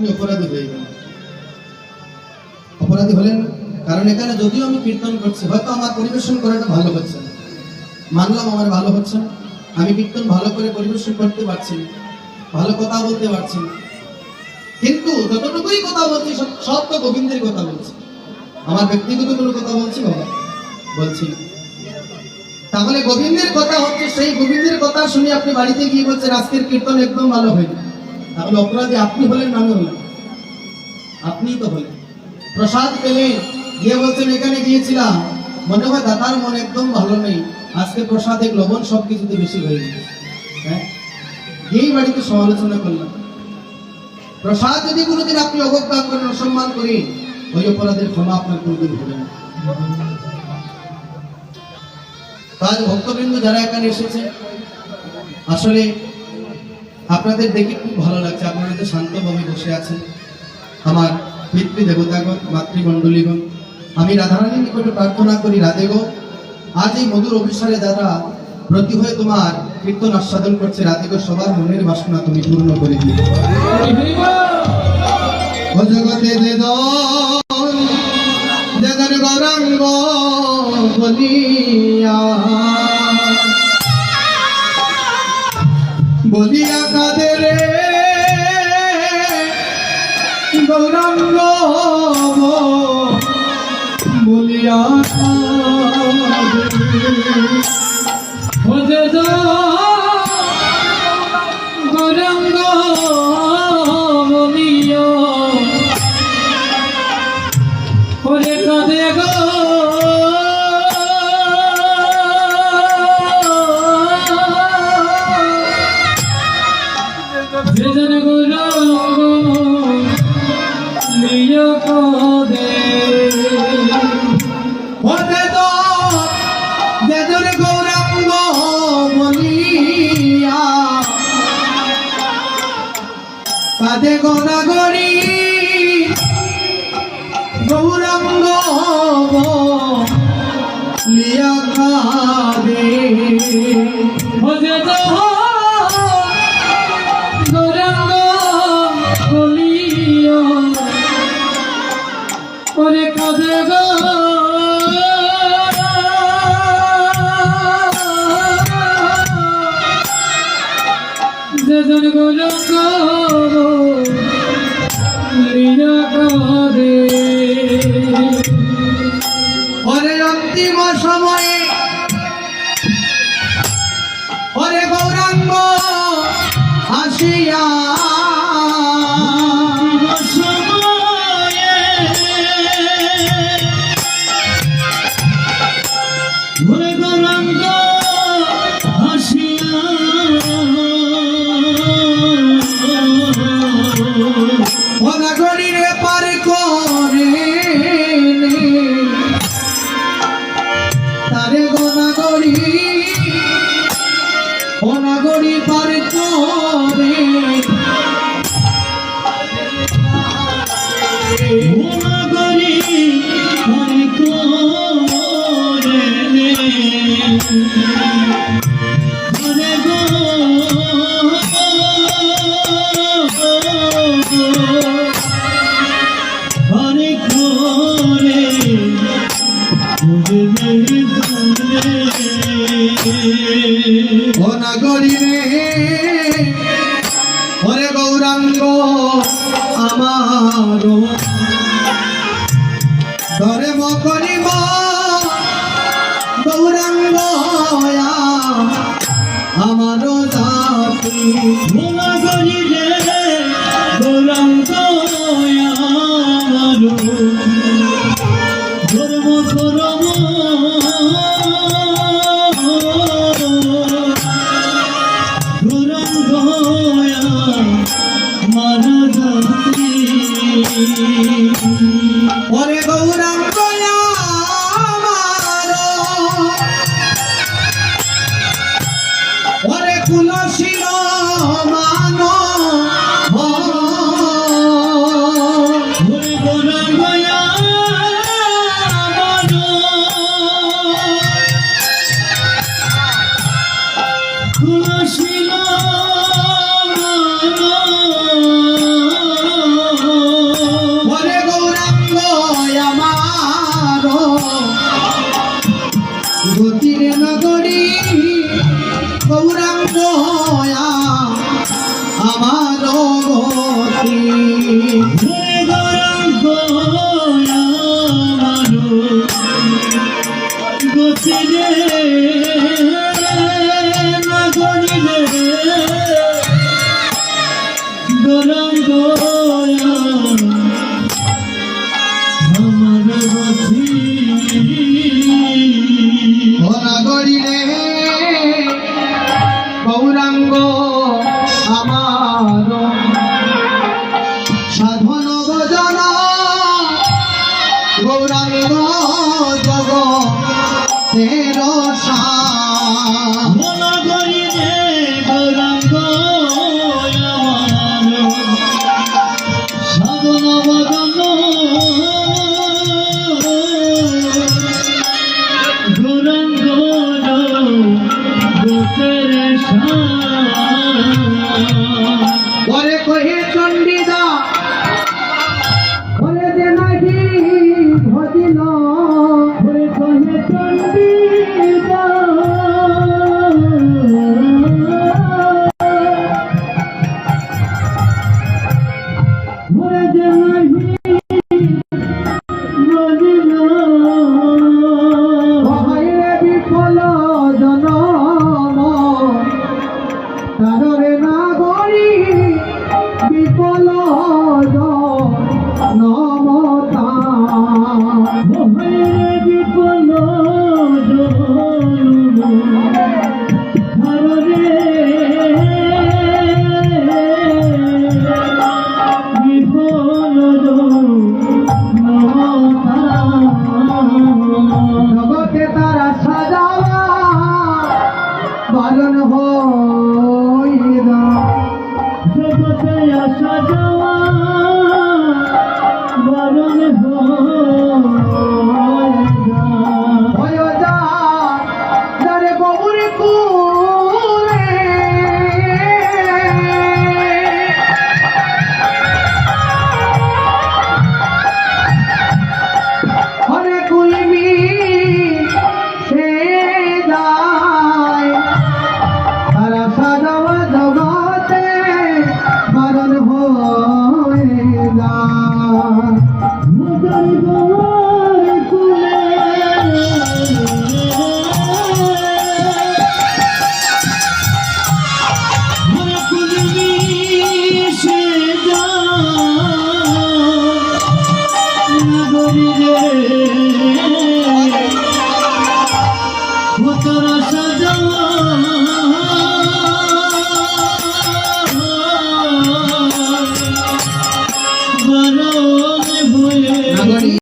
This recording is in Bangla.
আমি অপরাধী হয়ে গেলাম। অপরাধী হলেন কারণ এখানে যদিও আমি কীর্তন করছি, হয়তো আমার পরিবেশন করাটা ভালো হচ্ছে না। মানলাম আমার ভালো হচ্ছে না। আমি কীর্তন ভালো করে পরিবেশন করতে পারছি ভালো কথা বলতে পারছি কিন্তু যতটুকুই কথা বলছি, সব- সব তো গোবিন্দের কথা বলছি। আমার ব্যক্তিগত কোনো কথা বলছি বাবা, বলছি তাহলে গোবিন্দের কথা হচ্ছে, সেই গোবিন্দের কথা শুনে আপনি বাড়িতে গিয়ে বলছেন, আজকের কীর্তন একদম ভালো হয়নি। তাহলে অপরাধী আপনি হলেন আমি হলেন আপনিই তো হলেন। প্রসাদ পেলেন গিয়ে বলছেন, এখানে গিয়েছিলাম। মনে হয় দাদার মন একদম ভালো নেই। আজকে প্রসাদে লবণ সব কিছুতে বেশি হয়ে গেছে। হ্যাঁ? এই বাড়িতে সমালোচনা করলাম। প্রসাদ যদি কোনোদিন আপনি অবজ্ঞা করেন, অসম্মান করেন, ওই অপরাধের ক্ষমা আপনার কোনোদিন হবে না। তো আজ ভক্তবৃন্দ যারা এখানে এসেছে, আসলে আপনাদের দেখে খুব ভালো লাগছে। আপনারা তো শান্তভাবে বসে আছেন। আমার পিতৃ দেবতাগণ মাতৃমণ্ডলীগণ, আমি রাধারানীর নিকটে প্রার্থনা করি রাধে গো আজ এই মধুর অভিসারে দাদা প্রতি হয়ে তোমার কীর্তন আস্বাদন করছে। রাধে গো সবার মনের বাসনা তুমি পূর্ণ করে দিও। বলিয়া বলিয়া কাঁদে রে। গৌরঙ্গ বলিও গো কাঁদে গনাগরি গৌরাঙ্গ লিয়া খাবে। ভজে তো কাঁদে ওরে অন্তিম সময়ে ওরে গৌরাঙ্গ আসিয়া ভরে গৌরাঙ্গ তারে গনাগরি অনাগরি পার করে ভুলাগরি হরি করে ভরে অনাগরি রে ওরে গৌরাঙ্গ আমার ধরে মকরিব গৌরাঙ্গ আমার জাতি। ওরে গৌরাঙ্গ ওরে কুলশীল মান ভোলে গৌরাঙ্গ আমার সাধন ভজন গৌরাঙ্গ জগ তের পরে কহে গরিবের